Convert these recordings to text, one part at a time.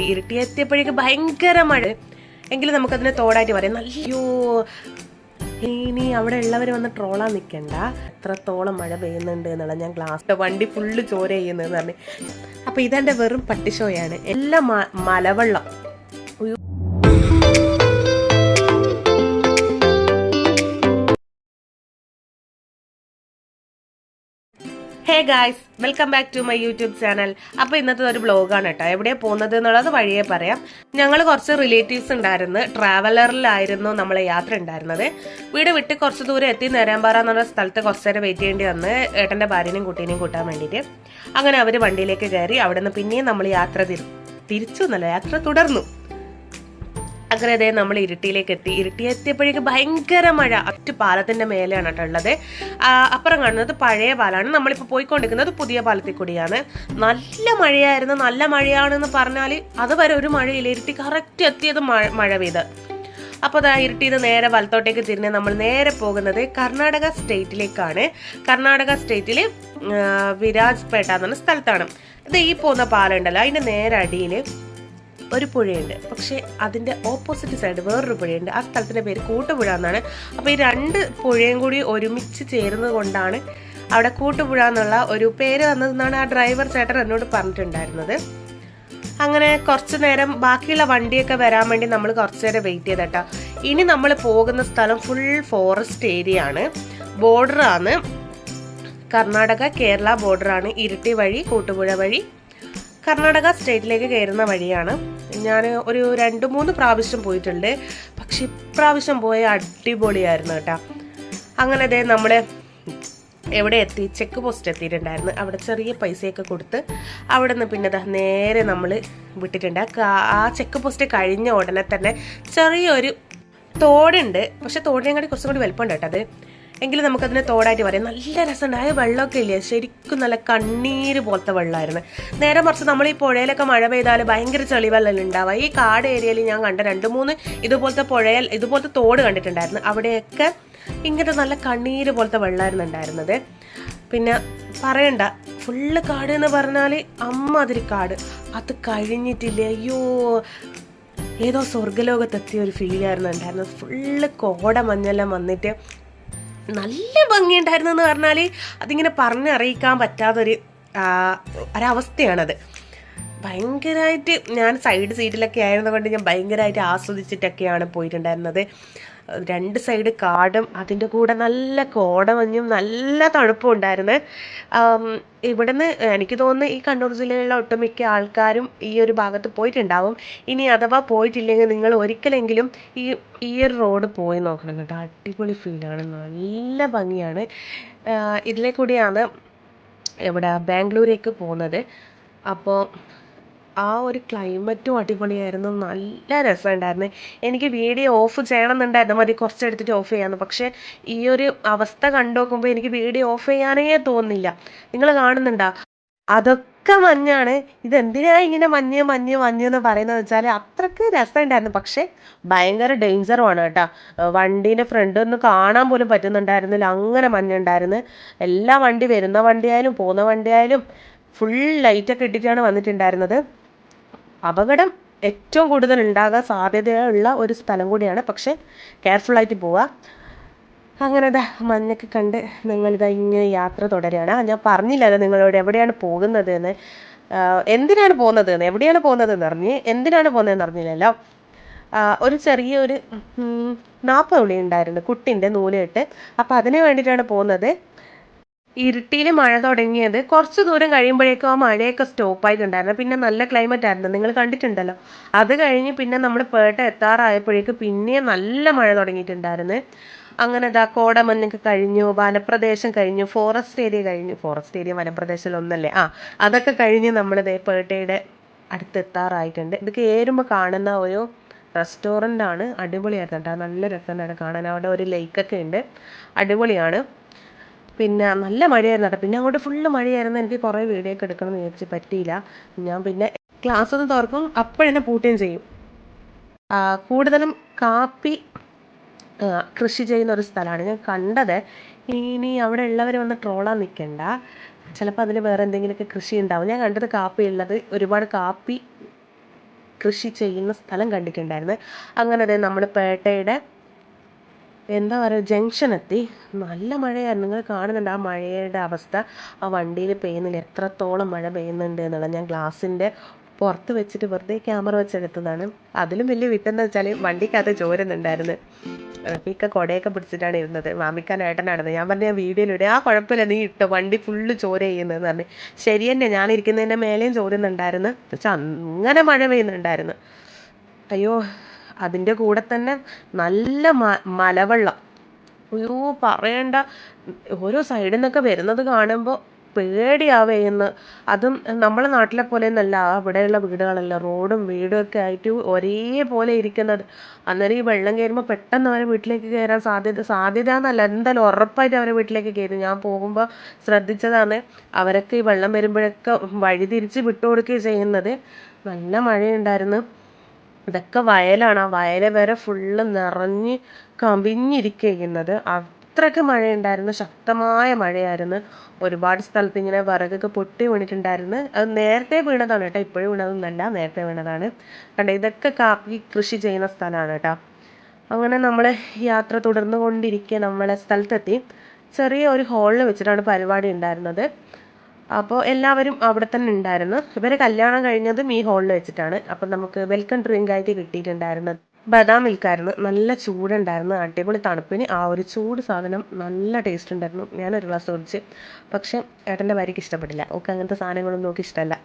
ഇരുട്ടി എത്തിയപ്പോഴേക്ക് ഭയങ്കര മഴ. എങ്കിലും നമുക്കതിനെ തോടായിട്ട് പറയാം. നല്ലയോ ഇനി അവിടെ ഉള്ളവർ വന്ന് ട്രോളാൻ നിൽക്കണ്ട എത്രത്തോളം മഴ പെയ്യുന്നുണ്ട് എന്നുള്ള ഞാൻ ഗ്ലാസ് വണ്ടി ഫുള്ള് ചോര ചെയ്യുന്നതെന്ന് പറഞ്ഞു. അപ്പോൾ ഇതെന്റെ വെറും പട്ടിഷോയാണ് എല്ലാം മലവെള്ളം hey guys welcome back to my YouTube channel അപ്പോൾ ഇന്നത്തെ ഒരു ബ്ലോഗാണ് കേട്ടോ എവിടെയാണ് പോകുന്നത് എന്നുള്ളത് വഴിയെ പറയാം. ഞങ്ങൾ കുറച്ച് റിലേറ്റീവ്സ് ഉണ്ടായിരുന്നു. ട്രാവലറിലായിരുന്നു നമ്മളെ യാത്ര ഉണ്ടായിരുന്നത്. വീട് വിട്ട് കുറച്ച് ദൂരം എത്തി നേരാമ്പാറ എന്നുള്ള സ്ഥലത്ത് കുറച്ച് നേരം വെയിറ്റ് ചെയ്യേണ്ടി വന്ന് ഏട്ടന്റെ ഭാര്യനെയും കുട്ടീനെയും കൂട്ടാൻ വേണ്ടിയിട്ട് അങ്ങനെ അവർ വണ്ടിയിലേക്ക് കയറി അവിടെ നിന്ന് പിന്നെയും നമ്മൾ യാത്ര തിരി തിരിച്ചു എന്നല്ല യാത്ര തുടർന്നു. അങ്ങനെ അതേ നമ്മൾ ഇരുട്ടിയിലേക്ക് എത്തി. ഇരുട്ടി എത്തിയപ്പോഴേക്ക് ഭയങ്കര മഴ. ഒറ്റ പാലത്തിന്റെ മേലെയാണ് കേട്ടോ ഉള്ളത്. അപ്പുറം കാണുന്നത് പഴയ പാലാണ്. നമ്മളിപ്പോൾ പോയിക്കൊണ്ടിരിക്കുന്നത് പുതിയ പാലത്തിൽ കൂടിയാണ്. നല്ല മഴയായിരുന്നു. നല്ല മഴയാണെന്ന് പറഞ്ഞാൽ അതുവരെ ഒരു മഴയില്ല. ഇരുട്ടി കറക്റ്റ് എത്തിയത് മഴ മഴ പെയ്ത്. അപ്പോൾ അതാ ഇരുട്ടിയത് നേരെ വലത്തോട്ടേക്ക് തിരിഞ്ഞ് നമ്മൾ നേരെ പോകുന്നത് കർണാടക സ്റ്റേറ്റിലേക്കാണ്. കർണാടക സ്റ്റേറ്റിൽ വിരാജ്പേട്ട എന്ന് സ്ഥലത്താണ്. ഇത് ഈ പോകുന്ന പാലം ഉണ്ടല്ലോ. അതിന്റെ നേരെ അടിയിൽ ഒരു പുഴയുണ്ട്. പക്ഷേ അതിന്റെ ഓപ്പോസിറ്റ് സൈഡ് വേറൊരു പുഴയുണ്ട്. ആ സ്ഥലത്തിന്റെ പേര് കൂട്ടുപുഴ എന്നാണ്. അപ്പോൾ ഈ രണ്ട് പുഴയും കൂടി ഒരുമിച്ച് ചേരുന്നത് കൊണ്ടാണ് അവിടെ കൂട്ടുപുഴ എന്നുള്ള ഒരു പേര് വന്നതെന്നാണ് ആ ഡ്രൈവർ ചേട്ടൻ എന്നോട് പറഞ്ഞിട്ടുണ്ടായിരുന്നത്. അങ്ങനെ കുറച്ച് നേരം ബാക്കിയുള്ള വണ്ടിയൊക്കെ വരാൻ വേണ്ടി നമ്മൾ കുറച്ച് നേരം വെയിറ്റ് ചെയ്തേട്ടാ ഇനി നമ്മൾ പോകുന്ന സ്ഥലം ഫുൾ ഫോറസ്റ്റ് ഏരിയ ആണ്. ബോർഡറാണ് കർണാടക കേരള ബോർഡറാണ് ഇരിട്ടി വഴി കൂട്ടുപുഴ വഴി. കർണാടക സ്റ്റേറ്റിലേക്ക് കയറുന്ന വഴിയാണ്. ഞാൻ ഒരു രണ്ട് മൂന്ന് പ്രാവശ്യം പോയിട്ടുണ്ട്. പക്ഷെ ഇപ്രാവശ്യം പോയ അടിപൊളിയായിരുന്നു കേട്ടോ. അങ്ങനെ അതേ നമ്മൾ എവിടെ എത്തി? ചെക്ക് പോസ്റ്റ് എത്തിയിട്ടുണ്ടായിരുന്നു. അവിടെ ചെറിയ പൈസയൊക്കെ കൊടുത്ത് അവിടെ നിന്ന് പിന്നെ നേരെ നമ്മൾ വിട്ടിട്ടുണ്ട്. ആ ചെക്ക് പോസ്റ്റ് കഴിഞ്ഞ ഉടനെ തന്നെ ചെറിയൊരു തോടുണ്ട്. പക്ഷെ തോടിനെ കൂടി കുറച്ചും കൂടി വലുപ്പമുണ്ട് കേട്ടോ അത്. എങ്കിലും നമുക്കതിനെ തോടായിട്ട് പറയാം. നല്ല രസമുണ്ടായ വെള്ളമൊക്കെ ഇല്ലേ? ശരിക്കും നല്ല കണ്ണീര് പോലത്തെ വെള്ളമായിരുന്നു നേരെ മറിച്ച് നമ്മൾ ഈ പുഴയിലൊക്കെ മഴ പെയ്താൽ ഭയങ്കര ചെളിവെള്ളം ഉണ്ടാവുക ഈ കാട് ഏരിയയിൽ ഞാൻ കണ്ട രണ്ട് മൂന്ന് ഇതുപോലത്തെ പുഴയിൽ ഇതുപോലത്തെ തോട് കണ്ടിട്ടുണ്ടായിരുന്നു. അവിടെയൊക്കെ ഇങ്ങനത്തെ നല്ല കണ്ണീര് പോലത്തെ വെള്ളമായിരുന്നു ഉണ്ടായിരുന്നത്. പിന്നെ പറയണ്ട. ഫുള്ള് കാട് എന്ന് പറഞ്ഞാൽ അമ്മാതിരി കാട്. അത് കഴിഞ്ഞിട്ടില്ലേ? അയ്യോ. ഏതോ സ്വർഗലോകത്തെത്തിയ ഒരു ഫീലായിരുന്നു ഉണ്ടായിരുന്നത്. ഫുള്ള് കോട മഞ്ഞെല്ലാം വന്നിട്ട് നല്ല ഭംഗിയുണ്ടായിരുന്നു എന്ന് പറഞ്ഞാൽ അതിങ്ങനെ പറഞ്ഞറിയിക്കാൻ പറ്റാത്തൊരു ഒരവസ്ഥയാണത്. ഭയങ്കരമായിട്ട് ഞാൻ സൈഡ് സീറ്റിലൊക്കെ ആയിരുന്നതുകൊണ്ട് ഞാൻ ഭയങ്കരമായിട്ട് ആസ്വദിച്ചിട്ടൊക്കെയാണ് പോയിട്ടുണ്ടായിരുന്നത്. രണ്ട് സൈഡ് കാടും അതിന്റെ കൂടെ നല്ല കോടമഞ്ഞും നല്ല തണുപ്പും ഉണ്ടായിരുന്നു. ഇവിടുന്ന് എനിക്ക് തോന്നുന്നു ഈ കണ്ണൂർ ജില്ലയിലുള്ള ഒട്ടുമിക്ക ആൾക്കാരും ഈ ഒരു ഭാഗത്ത് പോയിട്ടുണ്ടാവും. ഇനി അഥവാ പോയിട്ടില്ലെങ്കിൽ നിങ്ങൾ ഒരിക്കലെങ്കിലും ഈ ഈ ഒരു റോഡ് പോയി നോക്കണം കേട്ടോ. അടിപൊളി ഫീലാണ് നല്ല ഭംഗിയാണ്. ഇതിലെ കൂടിയാണ് ഇവിടെ ബാംഗ്ലൂരേക്ക് പോകുന്നത്. അപ്പോൾ ആ ഒരു ക്ലൈമറ്റും അടിപൊളിയായിരുന്നു. നല്ല രസമുണ്ടായിരുന്നു. എനിക്ക് വീഡിയോ ഓഫ് ചെയ്യണം എന്നുണ്ടായിരുന്നു മതി കുറച്ചെടുത്തിട്ട് ഓഫ് ചെയ്യാമെന്ന്. പക്ഷേ ഈ ഒരു അവസ്ഥ കണ്ടു നോക്കുമ്പോൾ എനിക്ക് വീഡിയോ ഓഫ് ചെയ്യാനേ തോന്നുന്നില്ല നിങ്ങൾ കാണുന്നുണ്ടോ? അതൊക്കെ മഞ്ഞാണ്. ഇതെന്തിനാ ഇങ്ങനെ മഞ്ഞ് മഞ്ഞ് മഞ്ഞ് എന്ന് പറയുന്നത് വെച്ചാൽ അത്രയ്ക്ക് രസമുണ്ടായിരുന്നു. പക്ഷേ ഭയങ്കര ഡേഞ്ചറുമാണ് കേട്ടോ. വണ്ടീന്റെ ഫ്രണ്ട് ഒന്ന് കാണാൻ പോലും പറ്റുന്നുണ്ടായിരുന്നില്ല. അങ്ങനെ മഞ്ഞുണ്ടായിരുന്നു. എല്ലാ വണ്ടി വരുന്ന വണ്ടിയായാലും പോകുന്ന വണ്ടിയായാലും ഫുൾ ലൈറ്റൊക്കെ ഇട്ടിട്ടാണ് വന്നിട്ടുണ്ടായിരുന്നത്. അപകടം ഏറ്റവും കൂടുതൽ ഉണ്ടാകാൻ സാധ്യതയുള്ള ഒരു സ്ഥലം കൂടിയാണ്. പക്ഷേ കെയർഫുള്ളായിട്ട് പോവുക. അങ്ങനെ ദാ മഞ്ഞൊക്കെ കണ്ട് ഞങ്ങളിതാ ഇങ്ങനെ യാത്ര തുടരുകയാണ്. ഞാൻ പറഞ്ഞില്ലല്ലോ നിങ്ങളോട് എവിടെയാണ് പോകുന്നത് എന്ന് എന്തിനാണ് പോകുന്നത് എന്ന് എവിടെയാണ് പോകുന്നത് എന്ന് അറിഞ്ഞ്? എന്തിനാണ് പോകുന്നതെന്ന് അറിഞ്ഞില്ലല്ലോ. ഒരു ചെറിയൊരു ഒരു നാൽപ്പത് ഉള്ളി ഉണ്ടായിരുന്നു കുട്ടിന്റെ നൂലിട്ട് അപ്പോൾ അതിന് വേണ്ടിയിട്ടാണ് പോകുന്നത്. ഇരുട്ടിയിൽ മഴ തുടങ്ങിയത് കുറച്ച് ദൂരം കഴിയുമ്പോഴേക്കും ആ മഴയൊക്കെ സ്റ്റോപ്പ് ആയിട്ടുണ്ടായിരുന്നു. പിന്നെ നല്ല ക്ലൈമറ്റ് ആയിരുന്നു. നിങ്ങൾ കണ്ടിട്ടുണ്ടല്ലോ. അത് കഴിഞ്ഞ് പിന്നെ നമ്മൾ പേട്ട എത്താറായപ്പോഴേക്ക് പിന്നെ നല്ല മഴ തുടങ്ങിയിട്ടുണ്ടായിരുന്നു. അങ്ങനെ ഇതാ കോടമഞ്ഞൊക്കെ കഴിഞ്ഞു വനപ്രദേശം കഴിഞ്ഞു ഫോറസ്റ്റ് ഏരിയ കഴിഞ്ഞു. ഫോറസ്റ്റ് ഏരിയ വനപ്രദേശത്തിലൊന്നല്ലേ? ആ അതൊക്കെ കഴിഞ്ഞ് നമ്മൾ ദേ പേട്ടയുടെ അടുത്തെത്താറായിട്ടുണ്ട് ഇത് കയറുമ്പോൾ കാണുന്ന ഒരു റെസ്റ്റോറന്റ് ആണ്. അടിപൊളിയായിരുന്നു കേട്ടോ. നല്ല രസമുണ്ടായിരുന്നു കാണാൻ. അവിടെ ഒരു ലേക്കൊക്കെ ഉണ്ട്. അടിപൊളിയാണ്. പിന്നെ നല്ല മഴയായിരുന്നു കേട്ടോ. പിന്നെ അങ്ങോട്ട് ഫുള്ള് മഴയായിരുന്നു. എനിക്ക് കുറേ വീഡിയോ ഒക്കെ എടുക്കണം എന്ന് വിചാരിച്ച് പറ്റിയില്ല. ഞാൻ പിന്നെ ക്ലാസ് ഒന്ന് തുറക്കും അപ്പോഴെന്നെ പൂട്ടുകയും ചെയ്യും. കൂടുതലും കാപ്പി കൃഷി ചെയ്യുന്ന ഒരു സ്ഥലമാണ്. ഞാൻ കണ്ടത് ഇനി അവിടെ ഉള്ളവർ വന്ന് ട്രോളാൻ നിൽക്കണ്ട ചിലപ്പോൾ അതിൽ വേറെ എന്തെങ്കിലുമൊക്കെ കൃഷി ഉണ്ടാവും. ഞാൻ കണ്ടത് കാപ്പി ഉള്ളത് ഒരുപാട് കാപ്പി കൃഷി ചെയ്യുന്ന സ്ഥലം കണ്ടിട്ടുണ്ടായിരുന്നു. അങ്ങനെ അതെ നമ്മൾ പേട്ടയുടെ എന്താ പറയുക ജംഗ്ഷൻ എത്തി നല്ല മഴയായിരുന്നു. നിങ്ങൾ കാണുന്നുണ്ട് ആ മഴയുടെ അവസ്ഥ. ആ വണ്ടിയിൽ പെയ്യുന്നില്ല. എത്രത്തോളം മഴ പെയ്യുന്നുണ്ട് എന്നുള്ളത് ഞാൻ ഗ്ലാസിന്റെ പുറത്ത് വെച്ചിട്ട് വെറുതെ ക്യാമറ വെച്ചെടുത്തതാണ്. അതിലും വലിയ വിട്ടെന്ന് വെച്ചാൽ വണ്ടിക്കകത്ത് ചോരുന്നുണ്ടായിരുന്നു. റഫീക്ക കൊടയൊക്കെ പിടിച്ചിട്ടാണ് ഇരുന്നത്. മാമിക്കാൻ ഏട്ടനാണെന്ന് ഞാൻ പറഞ്ഞ വീഡിയോയിലൂടെ ആ കുഴപ്പമില്ല. നീ ഇട്ടോ. വണ്ടി ഫുള്ള് ചോര ചെയ്യുന്നതെന്ന് പറഞ്ഞു. ശരി തന്നെ. ഞാനിരിക്കുന്നതിന്റെ മേലെയും ചോരുന്നുണ്ടായിരുന്നു. പക്ഷെ അങ്ങനെ മഴ പെയ്യുന്നുണ്ടായിരുന്നു. അയ്യോ അതിന്റെ കൂടെ തന്നെ നല്ല മലവെള്ളം. അയ്യോ പറയണ്ട. ഓരോ സൈഡിൽ നിന്നൊക്കെ വരുന്നത് കാണുമ്പോൾ പേടിയാവുകയെന്ന് അതും നമ്മളെ നാട്ടിലെ പോലെയൊന്നല്ല അവിടെയുള്ള വീടുകളല്ല. റോഡും വീടും ഒക്കെ ആയിട്ട് ഒരേപോലെ ഇരിക്കുന്നത്. അന്നേരം ഈ വെള്ളം കയറുമ്പോൾ പെട്ടെന്ന് അവരെ വീട്ടിലേക്ക് കയറാൻ സാധ്യത സാധ്യത എന്നല്ല എന്തായാലും ഉറപ്പായിട്ട് അവരെ വീട്ടിലേക്ക് കയറി. ഞാൻ പോകുമ്പോൾ ശ്രദ്ധിച്ചതാണ് അവരൊക്കെ ഈ വെള്ളം വരുമ്പോഴൊക്കെ വഴി തിരിച്ച് വിട്ടുകൊടുക്കുകയും ചെയ്യുന്നത്. നല്ല മഴയുണ്ടായിരുന്നു. ഇതൊക്കെ വയലാണ്. ആ വയൽ വരെ ഫുള്ള് നിറഞ്ഞ് കവിഞ്ഞിരിക്കുന്നത് അത്രയ്ക്ക് മഴയുണ്ടായിരുന്നു. ശക്തമായ മഴയായിരുന്നു. ഒരുപാട് സ്ഥലത്ത് ഇങ്ങനെ വിറകൊക്കെ പൊട്ടി വീണിട്ടുണ്ടായിരുന്നു. അത് നേരത്തെ വീണതാണ് കേട്ടോ. ഇപ്പോഴും വീണതൊന്നുമല്ല നേരത്തെ വീണതാണ്. കണ്ടോ? ഇതൊക്കെ കാപ്പി കൃഷി ചെയ്യുന്ന സ്ഥലമാണ് കേട്ടോ. അങ്ങനെ നമ്മൾ യാത്ര തുടർന്നു കൊണ്ടിരിക്കെ നമ്മളെ സ്ഥലത്തെത്തി. ചെറിയ ഒരു ഹാളിൽ വെച്ചിട്ടാണ് പരിപാടി ഉണ്ടായിരുന്നത്. അപ്പോൾ എല്ലാവരും അവിടെ തന്നെ ഉണ്ടായിരുന്നു. ഇവരെ കല്യാണം കഴിഞ്ഞതും ഈ ഹോളിൽ വെച്ചിട്ടാണ്. അപ്പം നമുക്ക് വെൽക്കം ഡ്രിങ്ക് ആയിട്ട് കിട്ടിയിട്ടുണ്ടായിരുന്നത് ബദാം മിൽക്കായിരുന്നു നല്ല ചൂടുണ്ടായിരുന്നു. അടിപൊളി തണുപ്പിന് ആ ഒരു ചൂട് സാധനം നല്ല ടേസ്റ്റ് ഉണ്ടായിരുന്നു. ഞാനൊരു ഗ്ലാസ് കുടിച്ച്. പക്ഷേ ഏട്ടന്റെ ഭാര്യയ്ക്ക് ഇഷ്ടപ്പെട്ടില്ല. ഓക്കെ അങ്ങനത്തെ സാധനങ്ങളൊന്നും നോക്കി ഇഷ്ടമല്ല.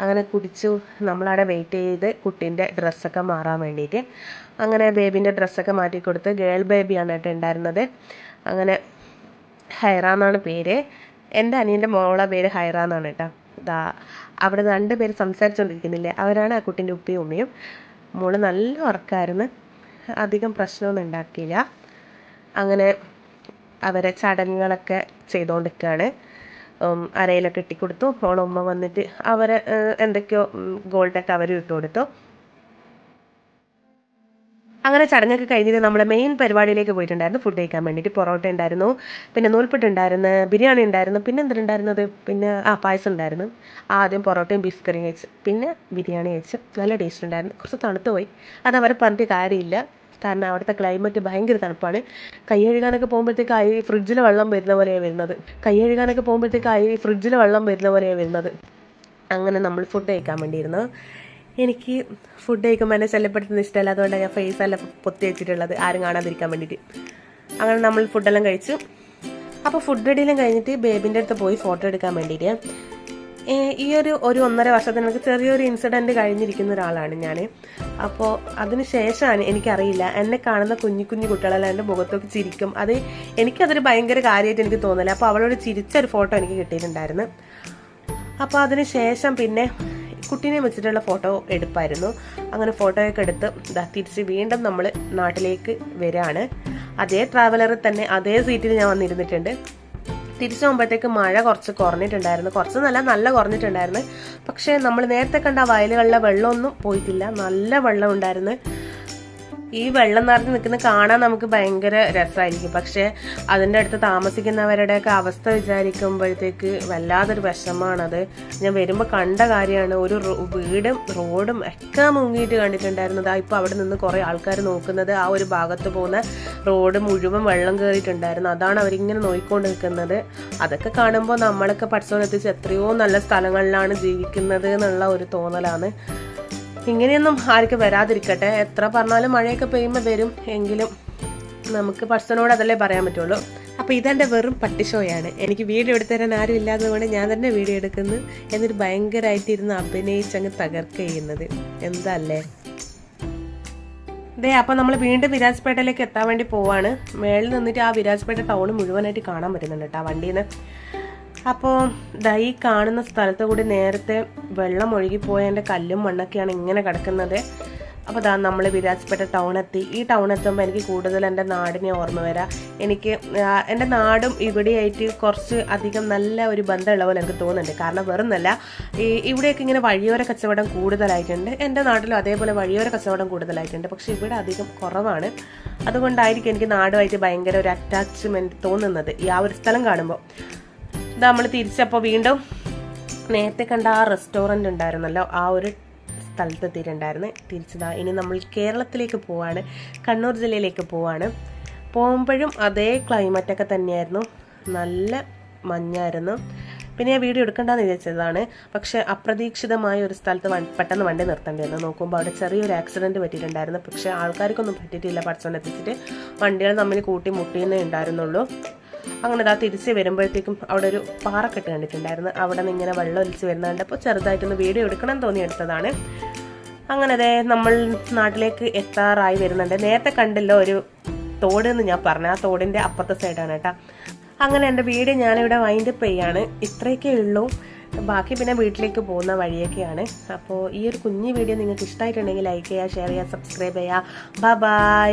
അങ്ങനെ കുടിച്ചു. നമ്മളവിടെ വെയിറ്റ് ചെയ്ത് കുട്ടീന്റെ ഡ്രസ്സൊക്കെ മാറാൻ വേണ്ടിയിട്ട്. അങ്ങനെ ബേബീന്റെ ഡ്രസ്സൊക്കെ മാറ്റി കൊടുത്ത്. ഗേൾ ബേബിയാണ് കേട്ടോ ഉണ്ടായിരുന്നത്. അങ്ങനെ ഹൈറ എന്നാണ് പേര്. എന്റെ അനിയന്റെ മോളെ പേര് ഹൈറ എന്നാണ് കേട്ടോ. ദാ അവിടെ രണ്ട് പേര് സംസാരിച്ചുകൊണ്ടിരിക്കുന്നില്ലേ അവരാണ് ആ കുട്ടീന്റെ ഉപ്പയും ഉമ്മയും. മോൾ നല്ല ഉറക്കമായിരുന്നു അധികം പ്രശ്നമൊന്നും ഉണ്ടാക്കിയില്ല. അങ്ങനെ അവരെ ചടങ്ങുകളൊക്കെ ചെയ്തുകൊണ്ടിരിക്കുകയാണ് അരയിലൊക്കെ ഇട്ടിക്കൊടുത്തു. ഉമ്മ വന്നിട്ട് അവരെ എന്തൊക്കെയോ ഗോൾഡൊക്കെ അവർ ഇട്ട് കൊടുത്തു അങ്ങനെ ചടങ്ങൊക്കെ കഴിഞ്ഞിട്ട് നമ്മുടെ മെയിൻ പരിപാടിയിലേക്ക് പോയിട്ടുണ്ടായിരുന്നു. ഫുഡ് കഴിക്കാൻ വേണ്ടിയിട്ട് പൊറോട്ട ഉണ്ടായിരുന്നു. പിന്നെ നൂൽപ്പെട്ട് ഉണ്ടായിരുന്നു ബിരിയാണി ഉണ്ടായിരുന്നു പിന്നെ എന്തുണ്ടായിരുന്നത് പിന്നെ ആ പായസം ഉണ്ടായിരുന്നു. ആദ്യം പൊറോട്ടയും ബീഫ് കറിയും കഴിച്ചു പിന്നെ ബിരിയാണി കഴിച്ചു നല്ല ടേസ്റ്റ് ഉണ്ടായിരുന്നു. കുറച്ച് തണുത്ത് പോയി. അത് അവരെ പറഞ്ഞിട്ട് കാര്യമില്ല. കാരണം അവിടുത്തെ ക്ലൈമറ്റ് ഭയങ്കര തണുപ്പാണ്. കൈ കഴുകാനൊക്കെ പോകുമ്പോഴത്തേക്ക് ഈ ഫ്രിഡ്ജിൽ വെള്ളം വരുന്ന പോലെയാണ് വരുന്നത്. കൈ കഴുകാനൊക്കെ പോകുമ്പോഴത്തേക്ക് ഈ ഫ്രിഡ്ജിൽ വെള്ളം വരുന്ന പോലെയാണ് വരുന്നത്. അങ്ങനെ നമ്മൾ ഫുഡ് കഴിക്കാൻ വേണ്ടിയിരുന്നു. എനിക്ക് ഫുഡ് കഴിക്കുമ്പോൾ എന്നെ ശല്യപ്പെടുത്തുന്ന ഇഷ്ടമല്ല. അതുകൊണ്ടാണ് ഞാൻ ഫേസ് അല്ല പൊത്തി വെച്ചിട്ടുള്ളത്. ആരും കാണാതിരിക്കാൻ വേണ്ടിയിട്ട് അങ്ങനെ നമ്മൾ ഫുഡെല്ലാം കഴിച്ചു. അപ്പോൾ ഫുഡ് റെഡിയെല്ലാം കഴിഞ്ഞിട്ട് ബേബിന്റെ അടുത്ത് പോയി ഫോട്ടോ എടുക്കാൻ വേണ്ടിയിട്ട് ഈ ഒരു ഒരു ഒന്നര വർഷത്തിന് എനിക്ക് ചെറിയൊരു ഇൻസിഡന്റ് കഴിഞ്ഞിരിക്കുന്ന ഒരാളാണ് ഞാൻ അപ്പോൾ അതിന് ശേഷമാണ് എനിക്കറിയില്ല. എന്നെ കാണുന്ന കുഞ്ഞു കുഞ്ഞു കുട്ടികളെല്ലാം എന്റെ മുഖത്തൊക്കെ ചിരിക്കും. അത് എനിക്കതൊരു ഭയങ്കര കാര്യമായിട്ട് എനിക്ക് തോന്നില്ല അപ്പോൾ അവളോട് ചിരിച്ചൊരു ഫോട്ടോ എനിക്ക് കിട്ടിയിട്ടുണ്ടായിരുന്നു. അപ്പോൾ അതിന് ശേഷം പിന്നെ കുട്ടീനെ വെച്ചിട്ടുള്ള ഫോട്ടോ എടുപ്പായിരുന്നു. അങ്ങനെ ഫോട്ടോയൊക്കെ എടുത്ത് തിരിച്ച് വീണ്ടും നമ്മൾ നാട്ടിലേക്ക് വരികയാണ് അതേ ട്രാവലറിൽ തന്നെ അതേ സീറ്റിൽ ഞാൻ വന്നിരുന്നിട്ടുണ്ട്. തിരിച്ചു പോകുമ്പോഴത്തേക്ക് മഴ കുറച്ച് കുറഞ്ഞിട്ടുണ്ടായിരുന്നു. കുറച്ച് നല്ല നല്ല കുറഞ്ഞിട്ടുണ്ടായിരുന്നു. പക്ഷേ നമ്മൾ നേരത്തെ കണ്ട വയലുകളിലെ വെള്ളമൊന്നും പോയിട്ടില്ല. നല്ല വെള്ളം ഉണ്ടായിരുന്നു. ഈ വെള്ളം നിറഞ്ഞ് നിൽക്കുന്ന കാണാൻ നമുക്ക് ഭയങ്കര രസമായിരിക്കും. പക്ഷേ അതിന്റെ അടുത്ത് താമസിക്കുന്നവരുടെയൊക്കെ അവസ്ഥ വിചാരിക്കുമ്പോഴത്തേക്ക് വല്ലാതൊരു വിഷമമാണത്. ഞാൻ വരുമ്പോൾ കണ്ട കാര്യമാണ് ഒരു വീടും റോഡും ഒക്കെ മുങ്ങിയിട്ട് കണ്ടിട്ടുണ്ടായിരുന്നത്. ആ ഇപ്പോൾ അവിടെ നിന്ന് കുറേ ആൾക്കാർ നോക്കുന്നത് ആ ഒരു ഭാഗത്ത് പോകുന്ന റോഡ് മുഴുവൻ വെള്ളം കയറിയിട്ടുണ്ടായിരുന്നു. അതാണ് അവരിങ്ങനെ നോയിക്കൊണ്ട് നിൽക്കുന്നത്. അതൊക്കെ കാണുമ്പോൾ നമ്മളൊക്കെ പഠിച്ചോണ്ടെത്തിച്ച് എത്രയോ നല്ല സ്ഥലങ്ങളിലാണ് ജീവിക്കുന്നത് എന്നുള്ള ഒരു തോന്നലാണ്. ഇങ്ങനെയൊന്നും ആർക്കും വരാതിരിക്കട്ടെ. എത്ര പറഞ്ഞാലും മഴയൊക്കെ പെയ്യുമ്പോൾ വരും. എങ്കിലും നമുക്ക് പർസനോട് അതല്ലേ പറയാൻ പറ്റുള്ളൂ. അപ്പോൾ ഇതെന്റെ വെറും പട്ടിഷോയാണ് എനിക്ക് വീഡിയോ എടുത്തു തരാൻ ആരും ഇല്ലാത്തതുകൊണ്ട് ഞാൻ തന്നെ വീഡിയോ എടുക്കുന്നു. എന്നിട്ട് ഭയങ്കരമായിട്ട് ഇരുന്ന് അഭിനയിച്ച് അങ്ങ് തകർക്ക ചെയ്യുന്നത്. എന്തല്ലേ? ദേ അപ്പോൾ നമ്മൾ വീണ്ടും വിരാജ്പേട്ടയിലേക്ക് എത്താൻ വേണ്ടി പോവാണ്. മേളിൽ നിന്നിട്ട് ആ വിരാജ്പേട്ട ടൗൺ മുഴുവനായിട്ട് കാണാൻ പറ്റുന്നുണ്ട് കേട്ടോ ആ വണ്ടിയിൽ നിന്ന് അപ്പോൾ ദാ ഈ കാണുന്ന സ്ഥലത്ത് കൂടി നേരത്തെ വെള്ളം ഒഴുകിപ്പോയതിന്റെ കല്ലും മണ്ണൊക്കെയാണ് ഇങ്ങനെ കിടക്കുന്നത്. അപ്പോൾ ദാ നമ്മൾ വിരാജ്പേട്ട ടൗൺ എത്തി ഈ ടൗൺ എത്തുമ്പോൾ എനിക്ക് കൂടുതൽ എന്റെ നാടിനെ ഓർമ്മ വരാം. എനിക്ക് എന്റെ നാടും ഇവിടെയായിട്ട് കുറച്ച് അധികം നല്ല ഒരു ബന്ധമുള്ള പോലെ എനിക്ക് തോന്നുന്നുണ്ട്. കാരണം വെറുന്നല്ല ഈ ഇവിടെയൊക്കെ ഇങ്ങനെ വഴിയോര കച്ചവടം കൂടുതലായിട്ടുണ്ട്. എന്റെ നാട്ടിലും അതേപോലെ വഴിയോര കച്ചവടം കൂടുതലായിട്ടുണ്ട്. പക്ഷേ ഇവിടെ അധികം കുറവാണ്. അതുകൊണ്ടായിരിക്കും എനിക്ക് നാടുമായിട്ട് ഭയങ്കര ഒരു അറ്റാച്ച്മെന്റ് തോന്നുന്നത് ഈ ആ ഒരു സ്ഥലം കാണുമ്പോൾ നമ്മൾ തിരിച്ചപ്പോൾ വീണ്ടും നേരത്തെ കണ്ട ആ റെസ്റ്റോറന്റ് ഉണ്ടായിരുന്നല്ലോ. ആ ഒരു സ്ഥലത്തെത്തിയിട്ടുണ്ടായിരുന്നു തിരിച്ചതാ. ഇനി നമ്മൾ കേരളത്തിലേക്ക് പോവാണ്. കണ്ണൂർ ജില്ലയിലേക്ക് പോവാണ്. പോകുമ്പോഴും അതേ ക്ലൈമറ്റൊക്കെ തന്നെയായിരുന്നു. നല്ല മഞ്ഞായിരുന്നു. പിന്നെ ഞാൻ വീഡിയോ എടുക്കണ്ടെന്ന് വിചാരിച്ചതാണ്. പക്ഷെ അപ്രതീക്ഷിതമായ ഒരു സ്ഥലത്ത് പെട്ടെന്ന് വണ്ടി നിർത്തേണ്ടി നോക്കുമ്പോൾ അവിടെ ചെറിയൊരു ആക്സിഡന്റ് പറ്റിയിട്ടുണ്ടായിരുന്നു. പക്ഷേ ആൾക്കാർക്കൊന്നും പറ്റിയിട്ടില്ല. പടച്ചോണ്ട് എത്തിച്ചിട്ട് വണ്ടികൾ തമ്മിൽ കൂട്ടി മുട്ടിയെന്നേ ഉണ്ടായിരുന്നുള്ളൂ. അങ്ങനെ ഇതാ തിരിച്ച് വരുമ്പോഴത്തേക്കും അവിടെ ഒരു പാറക്കെട്ട് കണ്ടിട്ടുണ്ടായിരുന്നു. അവിടെ നിന്ന് ഇങ്ങനെ വെള്ളം ഒലിച്ച് വരുന്ന കണ്ടപ്പോൾ ചെറുതായിട്ടൊന്ന് വീഡിയോ എടുക്കണം തോന്നി എടുത്തതാണ്. അങ്ങനെ അതെ നമ്മൾ നാട്ടിലേക്ക് എത്താറായി വരുന്നുണ്ട്. നേരത്തെ കണ്ടല്ലോ ഒരു തോട് എന്ന് ഞാൻ പറഞ്ഞു. ആ തോടിന്റെ അപ്പുറത്തെ സൈഡാണ് കേട്ടോ. അങ്ങനെ എന്റെ വീട് ഞാനിവിടെ വൈൻഡപ്പ് ചെയ്യാണ്. ഇത്രയൊക്കെ ഉള്ളൂ. ബാക്കി പിന്നെ വീട്ടിലേക്ക് പോകുന്ന വഴിയൊക്കെയാണ്. അപ്പോൾ ഈ ഒരു കുഞ്ഞു വീഡിയോ നിങ്ങൾക്ക് ഇഷ്ടമായിട്ടുണ്ടെങ്കിൽ ലൈക്ക് ചെയ്യുക ഷെയർ ചെയ്യുക സബ്സ്ക്രൈബ് ചെയ്യുക. ബൈ